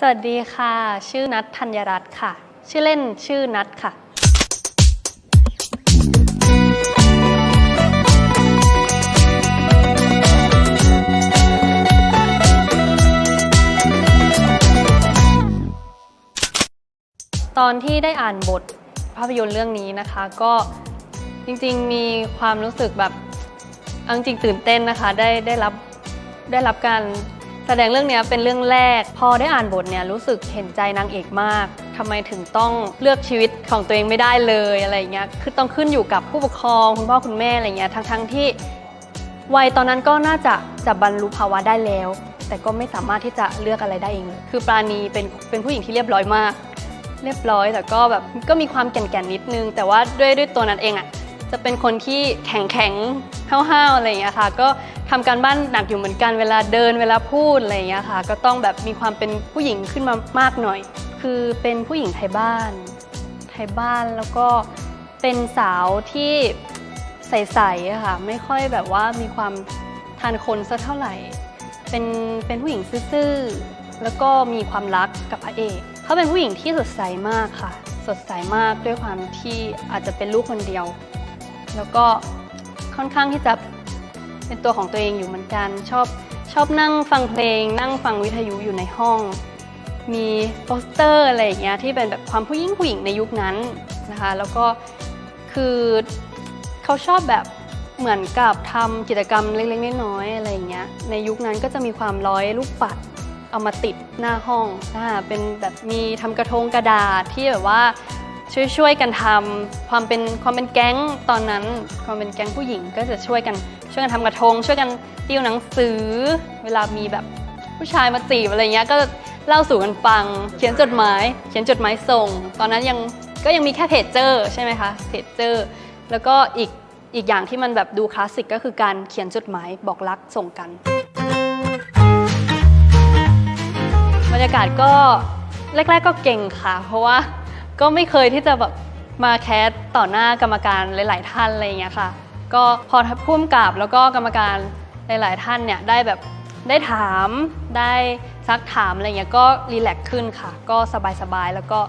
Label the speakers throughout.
Speaker 1: สวัสดีค่ะ ชื่อนัทธัญรัตน์ค่ะ ชื่อเล่นชื่อนัทค่ะ ตอนที่ได้อ่านบทภาพยนตร์เรื่องนี้นะคะ ก็จริงๆมีความรู้สึกแบบเอาจริงๆตื่นเต้นนะคะ ได้ได้รับได้รับการ แสดงเรื่องนี้เป็นเรื่องแรก พอได้อ่านบทเนี่ยรู้สึกเห็นใจนางเอกมากทำไมถึงต้องเลือกชีวิตของตัวเองไม่ได้เลยอะไรเงี้ยคือต้องขึ้นอยู่กับผู้ปกครองคุณพ่อคุณแม่อะไรเงี้ยทั้งๆที่วัยตอนนั้นก็น่าจะจะบรรลุภาวะได้แล้ว แต่ก็ไม่สามารถที่จะเลือกอะไรได้เองเลยคือปราณีเป็นเป็นผู้หญิงที่เรียบร้อยมาก เรียบร้อยแต่ก็แบบก็มีความแก่นๆนิดนึง แต่ว่าด้วยด้วยตัวนั้นเองอะ่ะ จะเป็นคนที่แข็งแข็งห้าวๆอะไรอย่างเงี้ยค่ะ ก็ทำการบ้านหนักอยู่เหมือนกันเวลาเดินเวลาพูดอะไรอย่างเงี้ยค่ะ ก็ต้องแบบมีความเป็นผู้หญิงขึ้นมามากหน่อย คือเป็นผู้หญิงไทยบ้าน ไทยบ้านแล้วก็เป็นสาวที่ใสๆอะค่ะ ไม่ค่อยแบบว่ามีความทานคนสักเท่าไหร่ เป็นเป็นผู้หญิงซื่อๆแล้วก็มีความรักกับพระเอกเขาเป็นผู้หญิงที่สดใสมากค่ะ สดใสมากด้วยความที่อาจจะเป็นลูกคนเดียว แล้วก็ค่อนข้างที่จะเป็นตัวของตัวเองอยู่เหมือนกันชอบชอบนั่งฟังเพลง นั่งฟังวิทยุอยู่ในห้อง มีโปสเตอร์อะไรอย่างเงี้ยที่เป็นแบบความผู้หญิงผู้หญิงในยุคนั้นนะคะ แล้วก็คือเขาชอบแบบเหมือนกับทำกิจกรรมเล็กๆน้อยๆอะไรอย่างเงี้ยในยุคนั้นก็จะมีความร้อยลูกปัดเอามาติดหน้าห้องอ่าเป็นแบบมีทำกระทงกระดาษที่แบบว่า ช่วยช่วยๆกันทำความเป็นความเป็นแก๊งตอนนั้น ความเป็นแก๊งผู้หญิงก็จะช่วยกันช่วยกันทำกระทง ช่วยกันติวหนังสือ เวลามีแบบผู้ชายมาจีบอะไรเงี้ยก็เล่าสู่กันฟัง เขียนจดหมาย เขียนจดหมายส่ง ตอนนั้นยังก็ยังมีแค่เพจเจอร์ใช่ไหมคะเพจเจอร์แล้วก็อีกอีกอย่างที่มันแบบดูคลาสสิกก็คือการเขียนจดหมายบอกรักส่งกัน บรรยากาศก็แรก ๆก็เก่งค่ะ เพราะว่า ก็ไม่เคยที่จะแบบมาแคสต่อหน้ากรรมการหลาย ๆ ท่านอะไรอย่างเงี้ยค่ะ ก็พอพุ่มกับแล้วก็กรรมการหลาย ๆ ท่านเนี่ยได้แบบได้ถามได้ซักถามอะไรเงี้ยก็รีแลกซ์ขึ้นค่ะ ก็สบาย ๆ แล้วก็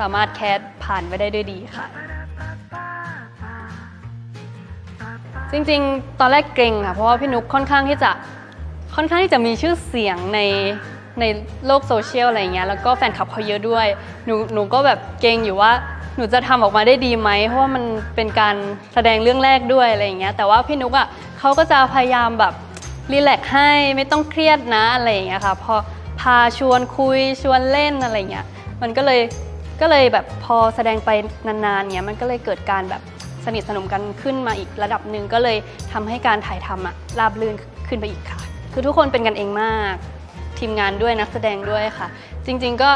Speaker 1: สามารถแคสผ่านไปได้ด้วยดีค่ะ จริง ๆ ตอนแรกเกรงค่ะ เพราะว่าพี่นุ๊กค่อนข้างที่จะค่อนข้างที่จะมีชื่อเสียงใน ในโลกโซเชียลอะไรเงี้ยแล้วก็แฟนคลับเขาเยอะด้วย หนูหนูก็แบบเกรงอยู่ว่าหนูจะทำออกมาได้ดีไหมเพราะว่ามันเป็นการแสดงเรื่องแรกด้วยอะไรเงี้ยแต่ว่าพี่นุ๊กอะเขาก็จะพยายามแบบรีแลกซ์ให้ไม่ต้องเครียดนะอะไรเงี้ยค่ะพอพาชวนคุยชวนเล่นอะไรเงี้ยมันก็เลยก็เลยแบบพอแสดงไปนานๆเงี้ยมันก็เลยเกิดการแบบสนิทสนมกันขึ้นมาอีกระดับหนึ่งก็เลยทำให้การถ่ายทำอะราบรื่นขึ้นไปอีกค่ะ คือทุกคนเป็นกันเองมาก ทีมงานด้วยนักแสดงด้วยค่ะ จริงๆก็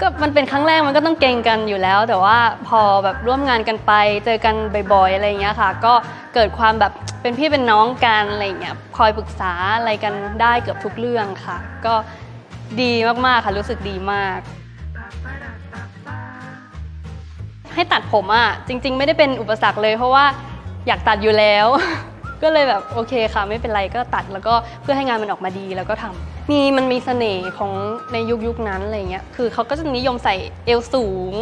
Speaker 1: ก็มันเป็นครั้งแรกมันก็ต้องเก่งกันอยู่แล้ว แต่ว่าพอแบบร่วมงานกันไป เจอกันบ่อยๆอะไรอย่างเงี้ยค่ะ ก็เกิดความแบบเป็นพี่เป็นน้องกันอะไรอย่างเงี้ยคอยปรึกษาอะไรกันได้เกือบทุกเรื่องค่ะ ก็ดีมากๆค่ะรู้สึกดีมาก ให้ตัดผมอะจริง ๆ ไม่ได้เป็นอุปสรรคเลย เพราะว่าอยากตัดอยู่แล้ว ก็เลยแบบโอเคค่ะ ไม่เป็นไรก็ตัดแล้วก็เพื่อให้งานมันออกมาดีแล้วก็ทำมีมันมีเสน่ห์ของในยุคยุคนั้นอะไรเงี้ยคือเขาก็จะนิยมใส่เอวสูง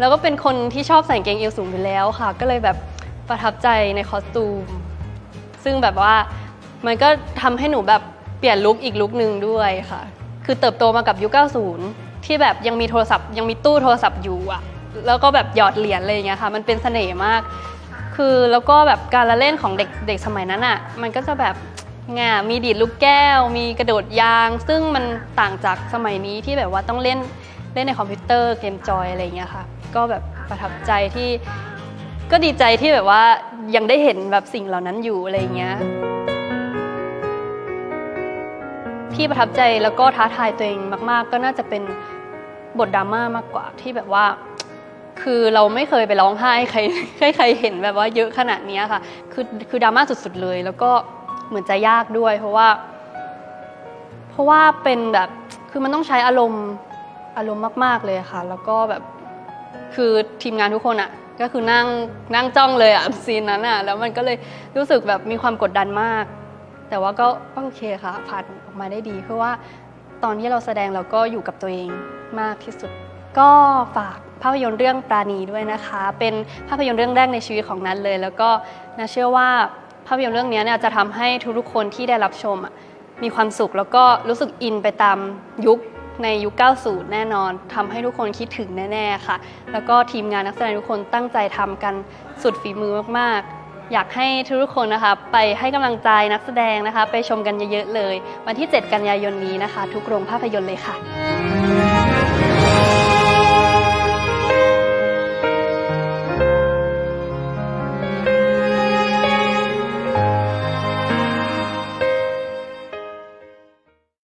Speaker 1: แล้วก็เป็นคนที่ชอบใส่เกงเอวสูงอยู่แล้วค่ะ ก็เลยแบบประทับใจในคอสตูม ซึ่งแบบว่ามันก็ทำให้หนูแบบเปลี่ยนลุคอีกลุคหนึ่งด้วยค่ะ คือเติบโตมากับยุค 90 ที่แบบยังมีโทรศัพท์ ยังมีตู้โทรศัพท์อยู่อะแล้วก็แบบหยอดเหรียญอะไรอย่างเงี้ยค่ะ มันเป็นเสน่ห์มาก คือแล้วก็แบบการละเล่นของเด็กเด็กสมัยนั้นอะมันก็จะแบบงามีดีดลูกแก้ว มีกระโดดยาง ซึ่งมันต่างจากสมัยนี้ที่แบบว่าต้องเล่นเล่นในคอมพิวเตอร์เกมจอยอะไรเงี้ยค่ะ ก็แบบประทับใจที่ก็ดีใจที่แบบว่ายังได้เห็นแบบสิ่งเหล่านั้นอยู่อะไรเงี้ยที่ประทับใจแล้วก็ท้าทายตัวเองมาก ๆ ก็น่าจะเป็นบทดราม่ามากกว่าที่แบบว่า คือเราไม่เคยไปร้องไห้ให้ใครใครเห็นแบบว่าเยอะขนาดนี้ค่ะ คือคือดราม่าสุดๆเลย แล้วก็เหมือนจะยากด้วย เพราะว่า เพราะว่าเป็นแบบคือมันต้องใช้อารมณ์อารมณ์มาก ๆเลยค่ะ แล้วก็แบบคือทีมงานทุกคนอะก็คือนั่งนั่งจ้องเลยอะซีนนั้นอะแล้วมันก็เลยรู้สึกแบบมีความกดดันมาก แต่ว่าก็ก็โอเคค่ะผ่านออกมาได้ดี เพราะว่าตอนที่เราแสดงเราก็อยู่กับตัวเองมากที่สุด ก็ฝาก ภาพยนตร์เรื่องปราณีด้วยนะคะ เป็นภาพยนตร์เรื่องแรกในชีวิตของนัทเลย แล้วก็นัทเชื่อว่าภาพยนตร์เรื่องนี้เนี่ยจะทำให้ทุกๆคนที่ได้รับชมอะมีความสุขแล้วก็รู้สึกอินไปตามยุคในยุค 90 แน่นอนทำให้ทุกคนคิดถึงแน่ๆค่ะ แล้วก็ทีมงานนักแสดงทุกคนตั้งใจทำกันสุดฝีมือมากๆ อยากให้ทุกคนนะคะไปให้กำลังใจนักแสดงนะคะ ไปชมกันเยอะๆเลย วันที่ 7 กันยายนนี้นะคะ ทุกโรงภาพยนตร์เลยค่ะ